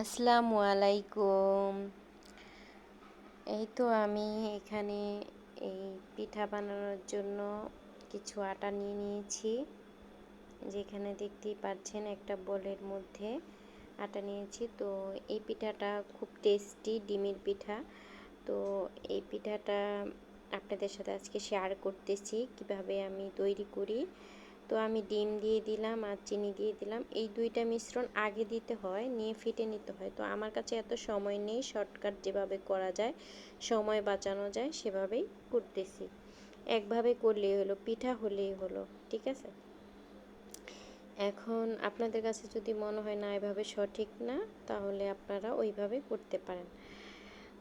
আসসালামু আলাইকুম। এই তো আমি এখানে এই পিঠা বানানোর জন্য কিছু আটা নিয়ে নিয়েছি। যেখানে দেখতেই পাচ্ছেন একটা বলের মধ্যে আটা নিয়েছি। তো এই পিঠাটা খুব টেস্টি ডিমের পিঠা। তো এই পিঠাটা আপনাদের সাথে আজকে শেয়ার করতেছি, কীভাবে আমি তৈরি করি। তো আমি ডিম দিয়ে দিলাম আর চিনি দিয়ে দিলাম। এই দুইটা মিশ্রণ আগে দিতে হয়, নিয়ে ফিটে নিতে হয়। তো আমার কাছে এত সময় নেই, শর্টকাট যেভাবে করা যায়, সময় বাঁচানো যায়, সেভাবেই করতেছি। একভাবে করলেই হলো, পিঠা হলেই হলো, ঠিক আছে? এখন আপনাদের কাছে যদি মনে হয় না, এভাবে সঠিক না, তাহলে আপনারা ওইভাবে করতে পারেন।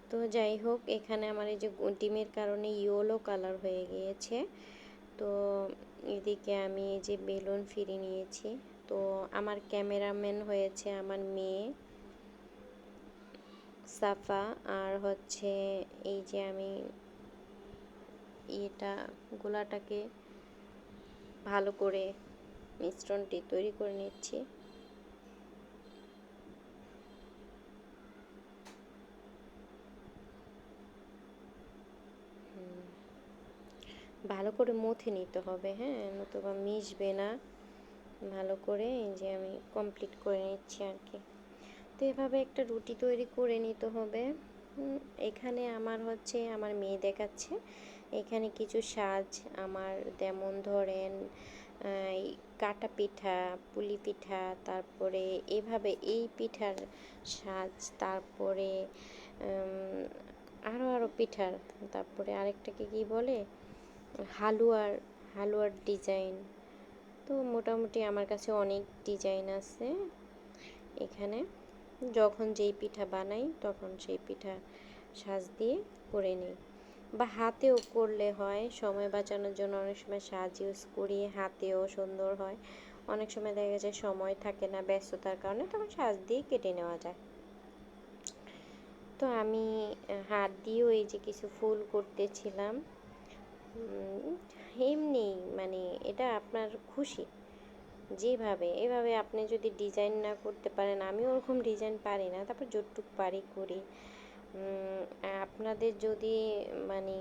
তো যাই হোক, এখানে আমার এই যে ডিমের কারণে ইয়েলো কালার হয়ে গিয়েছে। তো এদিকে আমি এই যে বেলুন ফিরে নিয়েছি। তো আমার ক্যামেরাম্যান হয়েছে আমার মেয়ে সাফা, আর হচ্ছে এই যে আমি এটা গোলাটাকে ভালো করে মিশ্রণটি তৈরি করে নিচ্ছি। ভালো করে মথে নিতে হবে হ্যাঁ? নতুবা মিশবে না। ভালো করে এই যে আমি কমপ্লিট করে নিচ্ছি আর কি। তো এভাবে একটা রুটি তৈরি করে নিতে হবে। এখানে আমার হচ্ছে, আমার মেয়ে দেখাচ্ছে। এখানে কিছু সাজ, আমার যেমন ধরেন কাটা পিঠা, পুলি পিঠা, তারপরে এভাবে এই পিঠার সাজ, তারপরে আরও আরও পিঠার, তারপরে আরেকটাকে কি বলে? হালুয়ার হালুয়ার ডিজাইন তো মোটামুটি আমার কাছে অনেক ডিজাইন আছে এখানে। যখন যেই পিঠা বানাই, তখন সেই পিঠা সাজ দিয়ে করে নিই। বা হাতেও করলে হয়, সময় বাঁচানোর জন্য অনেক সময় সাজ ইউজ করি, হাতেও সুন্দর হয়। অনেক সময় দেখা যায় সময় থাকে না, ব্যস্ততার কারণে তখন সাজ দিয়ে কেটে নেওয়া যায়। তো আমি হাত দিয়েও এই যে কিছু ফুল করতেছিলাম এমনি মানে এটা আপনার খুশি। যেভাবে, এভাবে আপনি যদি ডিজাইন না করতে পারেন, আমি ওরকম ডিজাইন পারি না, তারপর যতটুক পারি করি। আপনাদের যদি মানে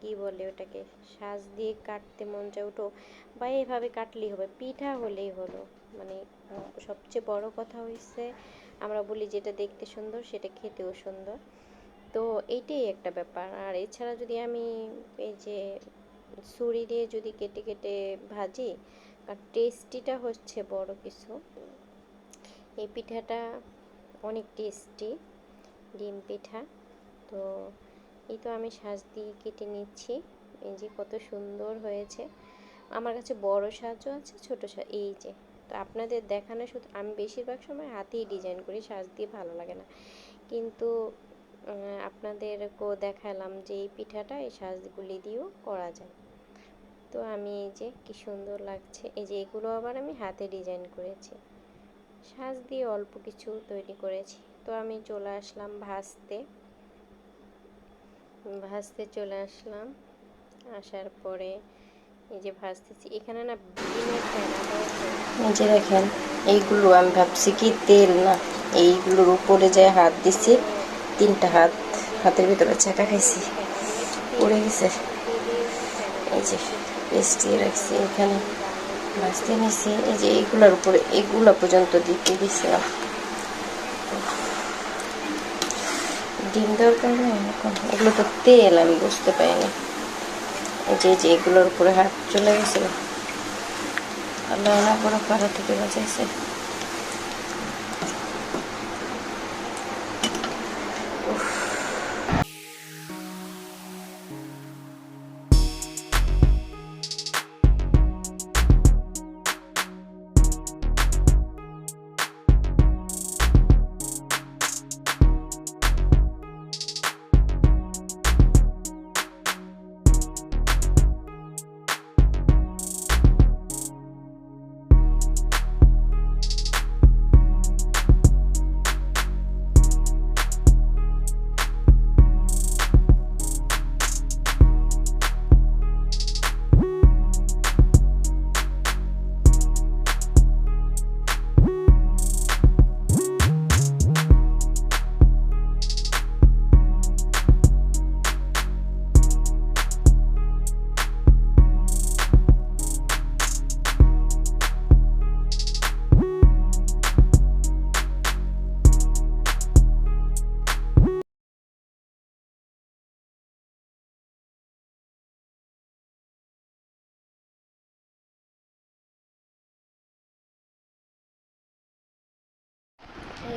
কি বলে ওটাকে, সাজ দিয়ে কাটতে মন চায় ওটো, বা এইভাবে কাটলেই হবে, পিঠা হলেই হলো। মানে সবচেয়ে বড় কথা হয়েছে আমরা বলি যেটা দেখতে সুন্দর, সেটা খেতেও সুন্দর। তো এইটাই একটা ব্যাপার। আর এছাড়া যদি আমি এই যে ছুরি দিয়ে যদি কেটে কেটে ভাজি, আর টেস্টিটা হচ্ছে বড় কিছু। এই পিঠাটা অনেক টেস্টি, ডিম পিঠা। তো এই তো আমি সাজ দিয়ে কেটে নিচ্ছি। এই যে কত সুন্দর হয়েছে। আমার কাছে বড় সাজও আছে, ছোট সাজ এই যে। তো আপনাদের দেখানো শুধু, আমি বেশিরভাগ সময় হাতেই ডিজাইন করি, সাজ দিয়ে ভালো লাগে না। কিন্তু আপনাদেরকেও দেখালাম যে এই পিঠাটা এই সাজগুলি দিয়েও করা যায়। তো আমি এই যে কি সুন্দর লাগছে, এই যে এগুলো আবার আমি হাতে ডিজাইন করেছি। সাজ দিয়ে অল্প কিছু তৈরি করেছি। তো আমি চলে আসলাম ভাজতে। ভাজতে চলে আসলাম। আসার পরে এই যে ভাজতেছি। এখানে না এই যে দেখেন, এইগুলো আমি ভাবছি কি তেল না, এইগুলোর উপরে যে হাত দিছি তিনটা হাত, হাতের ভিতরে চাকা খাইছি। পড়ে গেছে। এই যে পেস্ট রাখছি এখানে। ভাজতে নিছি। এই যে এইগুলোর উপরে, এগুলো পর্যন্ত দিতে দিছিলাম। ডিম দেওয়ার কারণে এগুলো তো তেল, আমি বুঝতে পারিনি। এই যে যে এগুলোর উপরে হাত চলে গেছিল। আল্লাহ করে পাড়া থেকে বাঁচাইছে।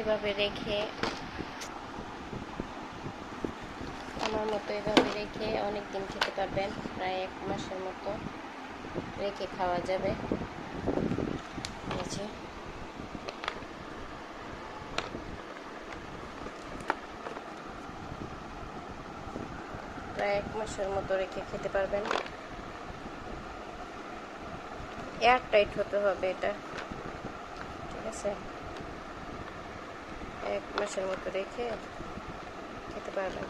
এভাবে রেখে আমার মতো এভাবে রেখে অনেক দিন খেতে পারবেন, প্রায় এক মাসের মতো রেখে খাওয়া যাবে। প্রায় এক মাসের মতো রেখে খেতে পারবেন। এয়ার টাইট হতে হবে এটা। ঠিক আছে? এক মাসের মতো রেখে খেতে পারবেন।